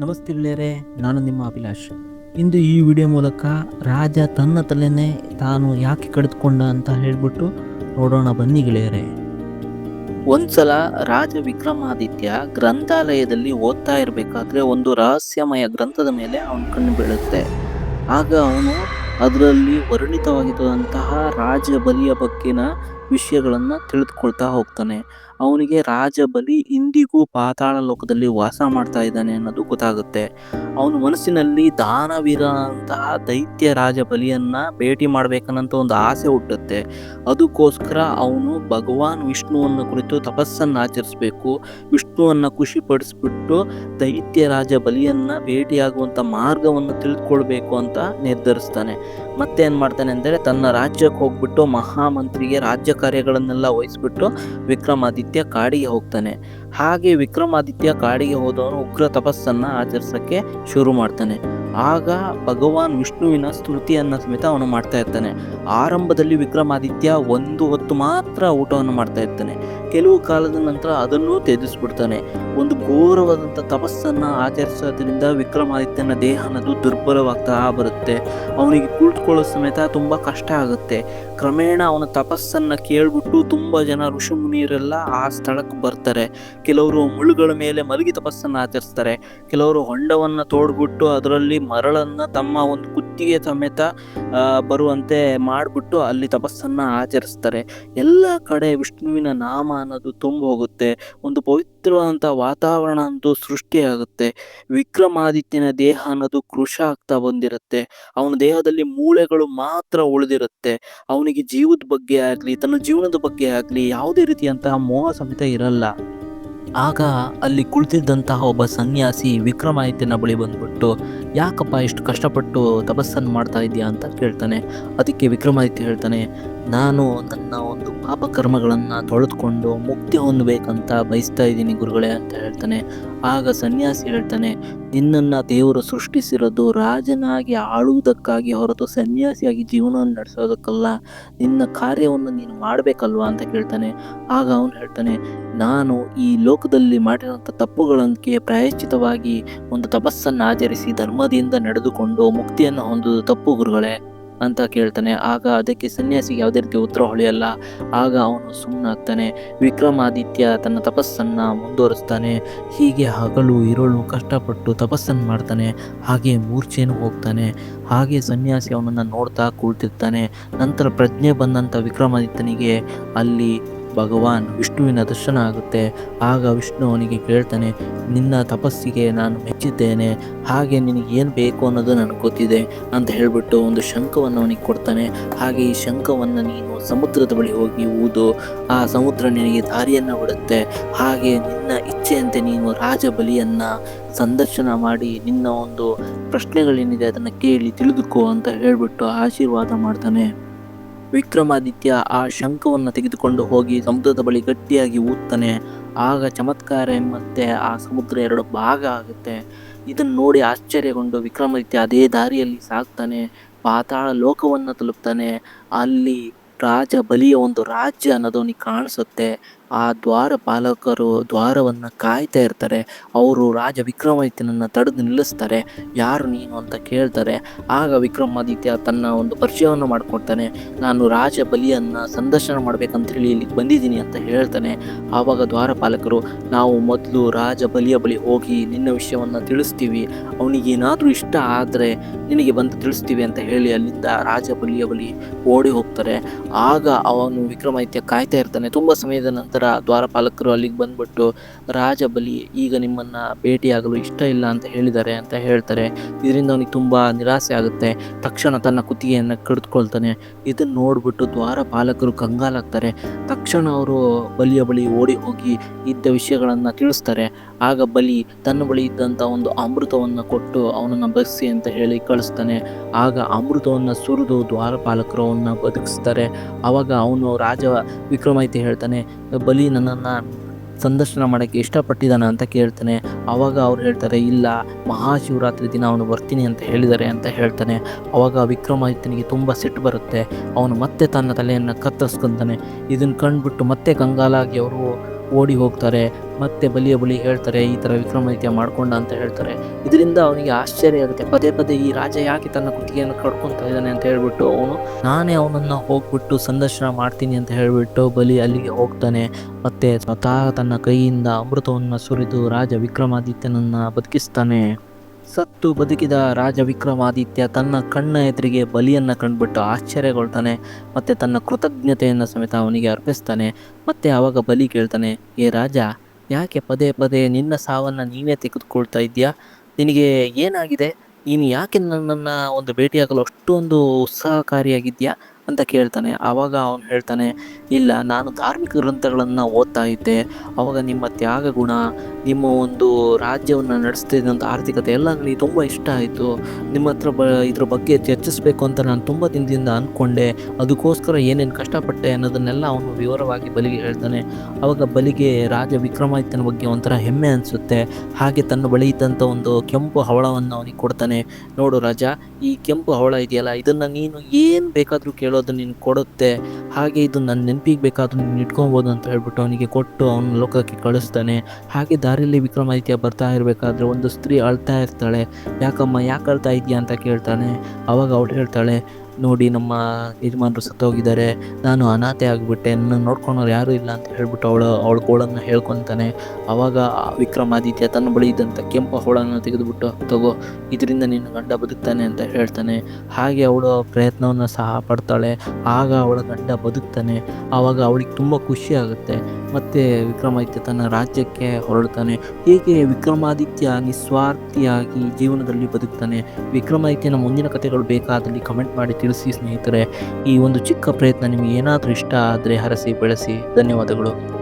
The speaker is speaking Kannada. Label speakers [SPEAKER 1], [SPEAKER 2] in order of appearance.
[SPEAKER 1] ನಮಸ್ತೆ ಗೆಳೆಯರೇ ನಾನು ನಿಮ್ಮ ಅಭಿಲಾಷ್. ಇಂದು ಈ ವಿಡಿಯೋ ಮೂಲಕ ರಾಜ ತನ್ನ ತಲೆನೇ ತಾನು ಯಾಕೆ ಕಡಿದುಕೊಂಡ ಅಂತ ಹೇಳ್ಬಿಟ್ಟು ನೋಡೋಣ ಬನ್ನಿ ಗೆಳೆಯರೇ.
[SPEAKER 2] ಒಂದ್ಸಲ ರಾಜ ವಿಕ್ರಮಾದಿತ್ಯ ಗ್ರಂಥಾಲಯದಲ್ಲಿ ಓದ್ತಾ ಇರಬೇಕಾದ್ರೆ ಒಂದು ರಹಸ್ಯಮಯ ಗ್ರಂಥದ ಮೇಲೆ ಅವನ ಕಣ್ಣು ಬೀಳುತ್ತೆ. ಆಗ ಅವನು ಅದರಲ್ಲಿ ವರ್ಣಿತವಾಗಿರುವಂತಹ ರಾಜ ಬಲಿಯ ಬಗ್ಗಿನ ವಿಷಯಗಳನ್ನು ತಿಳಿದುಕೊಳ್ತಾ ಹೋಗ್ತಾನೆ. ಅವನಿಗೆ ರಾಜ ಬಲಿ ಇಂದಿಗೂ ಪಾತಾಳ ಲೋಕದಲ್ಲಿ ವಾಸ ಮಾಡ್ತಾ ಇದ್ದಾನೆ ಅನ್ನೋದು ಗೊತ್ತಾಗುತ್ತೆ. ಅವನ ಮನಸ್ಸಿನಲ್ಲಿ ದಾನವೀರ ಅಂತಹ ದೈತ್ಯ ರಾಜ ಬಲಿಯನ್ನು ಭೇಟಿ ಮಾಡಬೇಕನ್ನಂತ ಒಂದು ಆಸೆ ಹುಟ್ಟುತ್ತೆ. ಅದಕ್ಕೋಸ್ಕರ ಅವನು ಭಗವಾನ್ ವಿಷ್ಣುವನ್ನ ಕುರಿತು ತಪಸ್ಸನ್ನು ಆಚರಿಸಬೇಕು. ವಿಷ್ಣುವನ್ನು ಖುಷಿಪಡಿಸ್ಬಿಟ್ಟು ದೈತ್ಯ ರಾಜ ಬಲಿಯನ್ನು ಭೇಟಿಯಾಗುವಂಥ ಮಾರ್ಗವನ್ನು ತಿಳಿದುಕೊಳ್ಬೇಕು ಅಂತ ನಿರ್ಧರಿಸ್ತಾನೆ. ಮತ್ತೆ ಏನ್ ಮಾಡ್ತಾನೆ ಅಂದರೆ ತನ್ನ ರಾಜ್ಯಕ್ಕೆ ಹೋಗ್ಬಿಟ್ಟು ಮಹಾಮಂತ್ರಿಗೆ ರಾಜ್ಯ ಕಾರ್ಯಗಳನ್ನೆಲ್ಲ ವಹಿಸ್ಬಿಟ್ಟು ವಿಕ್ರಮಾದಿತ್ಯ ಕಾಡಿಗೆ ಹೋಗ್ತಾನೆ. ಹಾಗೆ ವಿಕ್ರಮಾದಿತ್ಯ ಕಾಡಿಗೆ ಹೋದವನು ಉಗ್ರ ತಪಸ್ಸನ್ನ ಆಚರಿಸಕ್ಕೆ ಶುರು ಮಾಡ್ತಾನೆ. ಆಗ ಭಗವಾನ್ ವಿಷ್ಣುವಿನ ಸ್ತುತಿಯನ್ನ ಸಮೇತ ಅವನು ಮಾಡ್ತಾ ಇರ್ತಾನೆ. ಆರಂಭದಲ್ಲಿ ವಿಕ್ರಮಾದಿತ್ಯ ಒಂದು ಹೊತ್ತು ಮಾತ್ರ ಊಟವನ್ನು ಮಾಡ್ತಾ ಇರ್ತಾನೆ. ಕೆಲವು ಕಾಲದ ನಂತರ ಅದನ್ನು ತ್ಯಜಿಸ್ಬಿಡ್ತಾನೆ. ಒಂದು ಘೋರವಾದಂಥ ತಪಸ್ಸನ್ನ ಆಚರಿಸೋದ್ರಿಂದ ವಿಕ್ರಮಾದಿತ್ಯನ ದೇಹ ಅನ್ನೋದು ದುರ್ಬಲವಾಗ್ತಾ ಬರುತ್ತೆ. ಅವನಿಗೆ ಕುಳಿತುಕೊಳ್ಳೋ ಸಮೇತ ತುಂಬ ಕಷ್ಟ ಆಗುತ್ತೆ. ಕ್ರಮೇಣ ಅವನ ತಪಸ್ಸನ್ನ ಕೇಳ್ಬಿಟ್ಟು ತುಂಬ ಜನ ಋಷಿ ಮುನಿಯರೆಲ್ಲ ಆ ಸ್ಥಳಕ್ಕೆ ಬರ್ತಾರೆ. ಕೆಲವರು ಮುಳ್ಳುಗಳ ಮೇಲೆ ಮಲಗಿ ತಪಸ್ಸನ್ನ ಆಚರಿಸ್ತಾರೆ. ಕೆಲವರು ಹೊಂಡವನ್ನು ತೋಡ್ಬಿಟ್ಟು ಅದರಲ್ಲಿ ಮರಳನ್ನ ತಮ್ಮ ಒಂದು ಕುತ್ತಿಗೆ ಸಮೇತ ಬರುವಂತೆ ಮಾಡಿಬಿಟ್ಟು ಅಲ್ಲಿ ತಪಸ್ಸನ್ನ ಆಚರಿಸ್ತಾರೆ. ಎಲ್ಲ ಕಡೆ ವಿಷ್ಣುವಿನ ನಾಮ ಅನ್ನೋದು ತುಂಬ ಹೋಗುತ್ತೆ ಒಂದು ಪವಿತ್ರವಾದಂಥ ವಾತಾವರಣ ಅಂತೂ ಸೃಷ್ಟಿಯಾಗುತ್ತೆ. ವಿಕ್ರಮಾದಿತ್ಯನ ದೇಹ ಅನ್ನೋದು ಕೃಶ ಆಗ್ತಾ ಬಂದಿರುತ್ತೆ. ಅವನ ದೇಹದಲ್ಲಿ ಮೂಳೆಗಳು ಮಾತ್ರ ಉಳಿದಿರುತ್ತೆ. ಅವನಿಗೆ ಜೀವದ ಬಗ್ಗೆ ಆಗಲಿ, ತನ್ನ ಜೀವನದ ಬಗ್ಗೆ ಆಗಲಿ ಯಾವುದೇ ರೀತಿಯಂತಹ ಮೋಹ ಸಮೇತ ಇರಲ್ಲ. ಆಗ ಅಲ್ಲಿ ಕುಳಿತಿದ್ದಂತಹ ಒಬ್ಬ ಸನ್ಯಾಸಿ ವಿಕ್ರಮಾದಿತ್ಯನ ಬಳಿ ಬಂದುಬಿಟ್ಟು, ಯಾಕಪ್ಪ ಇಷ್ಟು ಕಷ್ಟಪಟ್ಟು ತಪಸ್ಸನ್ನು ಮಾಡ್ತಾ ಇದೆಯಾ? ಅಂತ ಕೇಳ್ತಾನೆ. ಅದಕ್ಕೆ ವಿಕ್ರಮಾದಿತ್ಯ ಹೇಳ್ತಾನೆ, ನಾನು ನನ್ನ ಒಂದು ಪಾಪಕರ್ಮಗಳನ್ನು ತೊಳೆದುಕೊಂಡು ಮುಕ್ತಿ ಹೊಂದಬೇಕಂತ ಬಯಸ್ತಾ ಇದ್ದೀನಿ ಗುರುಗಳೇ ಅಂತ ಹೇಳ್ತಾನೆ. ಆಗ ಸನ್ಯಾಸಿ ಹೇಳ್ತಾನೆ, ನಿನ್ನನ್ನು ದೇವರು ಸೃಷ್ಟಿಸಿರೋದು ರಾಜನಾಗಿ ಆಳುವುದಕ್ಕಾಗಿ ಹೊರತು ಸನ್ಯಾಸಿಯಾಗಿ ಜೀವನವನ್ನು ನಡೆಸೋದಕ್ಕಲ್ಲ, ನಿನ್ನ ಕಾರ್ಯವನ್ನು ನೀನು ಮಾಡಬೇಕಲ್ವಾ ಅಂತ ಕೇಳ್ತಾನೆ. ಆಗ ಅವನು ಹೇಳ್ತಾನೆ, ನಾನು ಈ ಲೋಕದಲ್ಲಿ ಮಾಡಿರೋಂಥ ತಪ್ಪುಗಳಂತೆ ಪ್ರಾಯಶ್ಚಿತವಾಗಿ ಒಂದು ತಪಸ್ಸನ್ನು ಆಚರಿಸಿ ಧರ್ಮದಿಂದ ನಡೆದುಕೊಂಡು ಮುಕ್ತಿಯನ್ನು ಹೊಂದುವುದು ತಪ್ಪು ಗುರುಗಳೇ. ಅಂತ ಕೇಳ್ತಾನೆ. ಆಗ ಅದಕ್ಕೆ ಸನ್ಯಾಸಿಗೆ ಯಾವುದೇ ರೀತಿ ಉತ್ತರ ಹೊಳೆಯಲ್ಲ. ಆಗ ಅವನು ಸುಮ್ಮನಾಗ್ತಾನೆ ವಿಕ್ರಮಾದಿತ್ಯ ತನ್ನ ತಪಸ್ಸನ್ನು ಮುಂದುವರಿಸ್ತಾನೆ. ಹೀಗೆ ಹಗಲು, ಇರಳು, ಕಷ್ಟಪಟ್ಟು ತಪಸ್ಸನ್ನು ಮಾಡ್ತಾನೆ. ಹಾಗೆ ಮೂರ್ಛೆಯನ್ನು ಹೋಗ್ತಾನೆ. ಹಾಗೆ ಸನ್ಯಾಸಿ ಅವನನ್ನು ನೋಡ್ತಾ ಕುಳಿತಿರ್ತಾನೆ. ನಂತರ ಪ್ರಜ್ಞೆ ಬಂದಂಥ ವಿಕ್ರಮಾದಿತ್ಯನಿಗೆ ಅಲ್ಲಿ ಭಗವಾನ್ ವಿಷ್ಣುವಿನ ದರ್ಶನ ಆಗುತ್ತೆ. ಆಗ ವಿಷ್ಣು ಅವನಿಗೆ ಕೇಳ್ತಾನೆ, ನಿನ್ನ ತಪಸ್ಸಿಗೆ ನಾನು ಮೆಚ್ಚಿದ್ದೇನೆ. ಹಾಗೆ ನಿನಗೆ ಏನು ಬೇಕು ಅನ್ನೋದು ನನಗೆ ಗೊತ್ತಿದೆ ಅಂತ ಹೇಳಿಬಿಟ್ಟು ಒಂದು ಶಂಖವನ್ನು ಅವನಿಗೆ ಕೊಡ್ತಾನೆ. ಹಾಗೆ ಈ ಶಂಖವನ್ನು ನೀನು ಸಮುದ್ರದ ಬಳಿ ಹೋಗಿ ಊದು. ಆ ಸಮುದ್ರ ನಿನಗೆ ದಾರಿಯನ್ನು ಬಿಡುತ್ತೆ. ಹಾಗೆ ನಿನ್ನ ಇಚ್ಛೆಯಂತೆ ನೀನು ರಾಜ ಬಲಿಯನ್ನ ಸಂದರ್ಶನ ಮಾಡಿ ನಿನ್ನ ಒಂದು ಪ್ರಶ್ನೆಗಳೇನಿದೆ ಅದನ್ನು ಕೇಳಿ ತಿಳಿದುಕೋ ಅಂತ ಹೇಳಿಬಿಟ್ಟು ಆಶೀರ್ವಾದ ಮಾಡ್ತಾನೆ. ವಿಕ್ರಮಾದಿತ್ಯ ಆ ಶಂಖವನ್ನು ತೆಗೆದುಕೊಂಡು ಹೋಗಿ ಸಮುದ್ರದ ಬಳಿ ಗಟ್ಟಿಯಾಗಿ ಊದ್ತಾನೆ. ಆಗ ಚಮತ್ಕಾರ ಎಂಬಂತೆ ಆ ಸಮುದ್ರ ಎರಡು ಭಾಗ ಆಗುತ್ತೆ. ಇದನ್ನು ನೋಡಿ ಆಶ್ಚರ್ಯಗೊಂಡು ವಿಕ್ರಮಾದಿತ್ಯ ಅದೇ ದಾರಿಯಲ್ಲಿ ಸಾಗ್ತಾನೆ. ಪಾತಾಳ ಲೋಕವನ್ನು ತಲುಪ್ತಾನೆ. ಅಲ್ಲಿ ರಾಜ ಬಲಿಯ ಒಂದು ರಾಜ್ಯ ಅನ್ನೋದು ಅವನಿಗೆ ಕಾಣಿಸುತ್ತೆ. ಆ ದ್ವಾರಪಾಲಕರು ದ್ವಾರವನ್ನು ಕಾಯ್ತಾ ಇರ್ತಾರೆ. ಅವರು ರಾಜ ವಿಕ್ರಮಾದಿತ್ಯನನ್ನು ತಡೆದು ನಿಲ್ಲಿಸ್ತಾರೆ. ಯಾರು ನೀನು ಅಂತ ಕೇಳ್ತಾರೆ. ಆಗ ವಿಕ್ರಮಾದಿತ್ಯ ತನ್ನ ಒಂದು ಪರಿಚಯವನ್ನು ಮಾಡಿಕೊಡ್ತಾನೆ. ನಾನು ರಾಜ ಬಲಿಯನ್ನು ಸಂದರ್ಶನ ಮಾಡ್ಬೇಕಂತ ಹೇಳಿ ಇಲ್ಲಿಗೆ ಬಂದಿದ್ದೀನಿ ಅಂತ ಹೇಳ್ತಾನೆ. ಆವಾಗ ದ್ವಾರಪಾಲಕರು ನಾವು ಮೊದಲು ರಾಜ ಬಲಿಯ ಬಳಿ ಹೋಗಿ ನಿನ್ನ ವಿಷಯವನ್ನು ತಿಳಿಸ್ತೀವಿ. ಅವನಿಗೇನಾದರೂ ಇಷ್ಟ ಆದರೆ ನಿನಗೆ ಬಂದು ತಿಳಿಸ್ತೀವಿ ಅಂತ ಹೇಳಿ ಅಲ್ಲಿಂದ ರಾಜ ಬಲಿಯ ಬಳಿ ಓಡಿ ಹೋಗ್ತಾರೆ. ಆಗ ಅವನು ವಿಕ್ರಮಾದಿತ್ಯ ಕಾಯ್ತಾ ಇರ್ತಾನೆ. ತುಂಬ ಸಮಯದ ನಂತರ ದ್ವಾರಪಾಲಕರು ಅಲ್ಲಿಗೆ ಬಂದ್ಬಿಟ್ಟು, ರಾಜ ಬಲಿ, ಈಗ ನಿಮ್ಮನ್ನು ಭೇಟಿಯಾಗಲು ಇಷ್ಟ ಇಲ್ಲ ಅಂತ ಹೇಳಿದ್ದಾರೆ ಅಂತ ಹೇಳ್ತಾರೆ. ಇದರಿಂದ ಅವನಿಗೆ ತುಂಬ ನಿರಾಸೆ ಆಗುತ್ತೆ. ತಕ್ಷಣ ತನ್ನ ಕುತ್ತಿಗೆಯನ್ನು ಕಡಿದುಕೊಳ್ತಾನೆ. ಇದನ್ನು ನೋಡಿಬಿಟ್ಟು ದ್ವಾರಪಾಲಕರು ಕಂಗಾಲಾಗ್ತಾರೆ. ತಕ್ಷಣ ಅವರು ಬಲಿಯ ಬಳಿ ಓಡಿ ಹೋಗಿ ಇದ್ದ ವಿಷಯಗಳನ್ನು ತಿಳಿಸ್ತಾರೆ. ಆಗ ಬಲಿ ತನ್ನ ಬಳಿ ಇದ್ದಂಥ ಒಂದು ಅಮೃತವನ್ನು ಕೊಟ್ಟು ಅವನನ್ನು ಬಗ್ಸಿ ಅಂತ ಹೇಳಿ ಕಳಿಸ್ತಾನೆ. ಆಗ ಅಮೃತವನ್ನು ಸುರಿದು ದ್ವಾರಪಾಲಕರು ಅವನ್ನ ಬದುಕಿಸ್ತಾರೆ. ಆವಾಗ ಅವನು ರಾಜ ವಿಕ್ರಮಾಯಿತಿ ಹೇಳ್ತಾನೆ ಬಲಿ ನನ್ನನ್ನು ಸಂದರ್ಶನ ಮಾಡೋಕ್ಕೆ ಇಷ್ಟಪಟ್ಟಿದ್ದಾನೆ ಅಂತ ಕೇಳ್ತಾನೆ. ಆವಾಗ ಅವ್ರು ಹೇಳ್ತಾರೆ, ಇಲ್ಲ, ಮಹಾಶಿವರಾತ್ರಿ ದಿನ ಅವನು ಬರ್ತೀನಿ ಅಂತ ಹೇಳಿದ್ದಾರೆ ಅಂತ ಹೇಳ್ತಾನೆ. ಆವಾಗ ವಿಕ್ರಮಾದಿತ್ಯನಿಗೆ ತುಂಬ ಸಿಟ್ಟು ಬರುತ್ತೆ. ಅವನು ಮತ್ತೆ ತನ್ನ ತಲೆಯನ್ನು ಕತ್ತರಿಸ್ಕೊತಾನೆ. ಇದನ್ನು ಕಂಡುಬಿಟ್ಟು ಮತ್ತೆ ಕಂಗಾಲಾಗಿ ಅವರು ಓಡಿ ಹೋಗ್ತಾರೆ. ಮತ್ತೆ ಬಲಿಯ ಬಲಿ ಹೇಳ್ತಾರೆ, ಈ ಥರ ವಿಕ್ರಮಾದಿತ್ಯ ಮಾಡ್ಕೊಂಡ ಅಂತ ಹೇಳ್ತಾರೆ. ಇದರಿಂದ ಅವನಿಗೆ ಆಶ್ಚರ್ಯ ಆಗುತ್ತೆ. ಪದೇ ಪದೇ ಈ ರಾಜ ಯಾಕೆ ತನ್ನ ಕುತ್ತಿಗೆಯನ್ನು ಕಡ್ಕೊತಾ ಇದ್ದಾನೆ ಅಂತ ಹೇಳ್ಬಿಟ್ಟು ಅವನು, ನಾನೇ ಅವನನ್ನು ಹೋಗ್ಬಿಟ್ಟು ಸಂದರ್ಶನ ಮಾಡ್ತೀನಿ ಅಂತ ಹೇಳ್ಬಿಟ್ಟು ಬಲಿ ಅಲ್ಲಿಗೆ ಹೋಗ್ತಾನೆ. ಮತ್ತೆ ಸ್ವತಃ ತನ್ನ ಕೈಯಿಂದ ಅಮೃತವನ್ನು ಸುರಿದು ರಾಜ ವಿಕ್ರಮಾದಿತ್ಯನನ್ನ ಬದುಕಿಸ್ತಾನೆ. ಸತ್ತು ಬದುಕಿದ ರಾಜ ವಿಕ್ರಮಾದಿತ್ಯ ತನ್ನ ಕಣ್ಣ ಎದುರಿಗೆ ಬಲಿಯನ್ನು ಕಂಡುಬಿಟ್ಟು ಆಶ್ಚರ್ಯಗೊಳ್ತಾನೆ. ಮತ್ತು ತನ್ನ ಕೃತಜ್ಞತೆಯನ್ನು ಸಮೇತ ಅವನಿಗೆ ಅರ್ಪಿಸ್ತಾನೆ. ಮತ್ತು ಆವಾಗ ಬಲಿ ಕೇಳ್ತಾನೆ, ಏ ರಾಜ ಯಾಕೆ ಪದೇ ಪದೇ ನಿನ್ನ ಸಾವನ್ನು ನೀವೇ ತೆಗೆದುಕೊಳ್ತಾ ಇದೆಯಾ ನಿನಗೆ ಏನಾಗಿದೆ? ನೀನು ಯಾಕೆ ನನ್ನನ್ನು ಒಂದು ಭೇಟಿಯಾಗಲು ಅಷ್ಟೊಂದು ಉತ್ಸಾಹಕಾರಿಯಾಗಿದ್ಯಾ ಅಂತ ಕೇಳ್ತಾನೆ. ಆವಾಗ ಅವನು ಹೇಳ್ತಾನೆ, ಇಲ್ಲ, ನಾನು ಧಾರ್ಮಿಕ ಗ್ರಂಥಗಳನ್ನು ಓದ್ತಾ ಇದ್ದೆ. ಆವಾಗ ನಿಮ್ಮ ತ್ಯಾಗ ಗುಣ ನಿಮ್ಮ ಒಂದು ರಾಜ್ಯವನ್ನು ನಡೆಸ್ತಿದ್ದಂಥ ಆರ್ಥಿಕತೆ ಎಲ್ಲ ನನಗೆ ತುಂಬ ಇಷ್ಟ ಆಯಿತು. ನಿಮ್ಮ ಹತ್ರ ಬ, ಇದ್ರ ಬಗ್ಗೆ ಚರ್ಚಿಸಬೇಕು ಅಂತ ನಾನು ತುಂಬ ದಿನದಿಂದ ಅಂದ್ಕೊಂಡೆ ಅದಕ್ಕೋಸ್ಕರ ಏನೇನು ಕಷ್ಟಪಟ್ಟೆ ಅನ್ನೋದನ್ನೆಲ್ಲ ಅವನು ವಿವರವಾಗಿ ಬಲಿಗೆ ಹೇಳ್ತಾನೆ. ಆವಾಗ ಬಲಿಗೆ ರಾಜ ವಿಕ್ರಮಾದಿತ್ಯನ ಬಗ್ಗೆ ಒಂಥರ ಹೆಮ್ಮೆ ಅನಿಸುತ್ತೆ. ಹಾಗೆ ತನ್ನ ಬಳಿ ಇದ್ದಂಥ ಒಂದು ಕೆಂಪು ಹವಳವನ್ನು ಅವನಿಗೆ ಕೊಡ್ತಾನೆ. ನೋಡು ರಾಜ, ಈ ಕೆಂಪು ಹವಳ ಇದೆಯಲ್ಲ, ಇದನ್ನು ನೀನು ಏನು ಬೇಕಾದರೂ ಕೇಳೋದು ನೀನು ಕೊಡುತ್ತೆ, ಹಾಗೆ ಇದು ನನ್ನ ನೆನಪಿಗೆ ಬೇಕಾದರೂ ನೀನು ಇಟ್ಕೊಬೋದು ಅಂತ ಹೇಳ್ಬಿಟ್ಟು ಅವನಿಗೆ ಕೊಟ್ಟು ಅವನ ಲೋಕಕ್ಕೆ ಕಳಿಸ್ತಾನೆ. ಹಾಗೆ ದಾರಿಯಲ್ಲಿ ವಿಕ್ರಮಾದಿತ್ಯ ಬರ್ತಾ ಇರಬೇಕಾದ್ರೆ ಒಂದು ಸ್ತ್ರೀ ಅಳ್ತಾ ಇರ್ತಾಳೆ. ಯಾಕಮ್ಮ, ಯಾಕೆ ಅಳ್ತಾ ಇದೆಯಾ ಅಂತ ಕೇಳ್ತಾನೆ. ಅವಾಗ ಅವಳು ಹೇಳ್ತಾಳೆ ನೋಡಿ ನಮ್ಮ ಯಜಮಾನರು ಸತ್ತೋಗಿದ್ದಾರೆ. ನಾನು ಅನಾಥೆ ಆಗಿಬಿಟ್ಟೆ. ನನ್ನ ನೋಡ್ಕೊಳೋರು ಯಾರೂ ಇಲ್ಲ ಅಂತ ಹೇಳಿಬಿಟ್ಟು ಅವಳು, ಅವಳ ಕೋಳನ್ನು ಹೇಳ್ಕೊತಾನೆ. ಆವಾಗ ವಿಕ್ರಮಾದಿತ್ಯ ತನ್ನ ಬಳಿ ಇದ್ದಂಥ ಕೆಂಪು ಹೋಳನ್ನು ತೆಗೆದುಬಿಟ್ಟು, ತಗೋ, ಇದರಿಂದ ನಿನ್ನ ಗಂಡ ಬದುಕ್ತಾನೆ ಅಂತ ಹೇಳ್ತಾನೆ. ಹಾಗೆ ಅವಳು ಪ್ರಯತ್ನವನ್ನು ಸಹ ಪಡ್ತಾಳೆ. ಆಗ ಅವಳ ಗಂಡ ಬದುಕ್ತಾನೆ. ಆವಾಗ ಅವಳಿಗೆ ತುಂಬ ಖುಷಿ ಆಗುತ್ತೆ. ಮತ್ತು ವಿಕ್ರಮಾದಿತ್ಯ ತನ್ನ ರಾಜ್ಯಕ್ಕೆ ಹೊರಡ್ತಾನೆ ಹೀಗೆ ವಿಕ್ರಮಾದಿತ್ಯ ನಿಸ್ವಾರ್ಥಿಯಾಗಿ ಜೀವನದಲ್ಲಿ ಬದುಕ್ತಾನೆ. ವಿಕ್ರಮಾದಿತ್ಯನ ಮುಂದಿನ ಕಥೆಗಳು ಬೇಕಾದಲ್ಲಿ ಕಮೆಂಟ್ ಮಾಡಿ ತಿಳಿಸಿ ಸ್ನೇಹಿತರೆ. ಈ ಒಂದು ಚಿಕ್ಕ ಪ್ರಯತ್ನ ನಿಮಗೆ ಏನಾದರೂ ಇಷ್ಟ ಆದರೆ ಹರಸಿ ಬೆಳೆಸಿ. ಧನ್ಯವಾದಗಳು.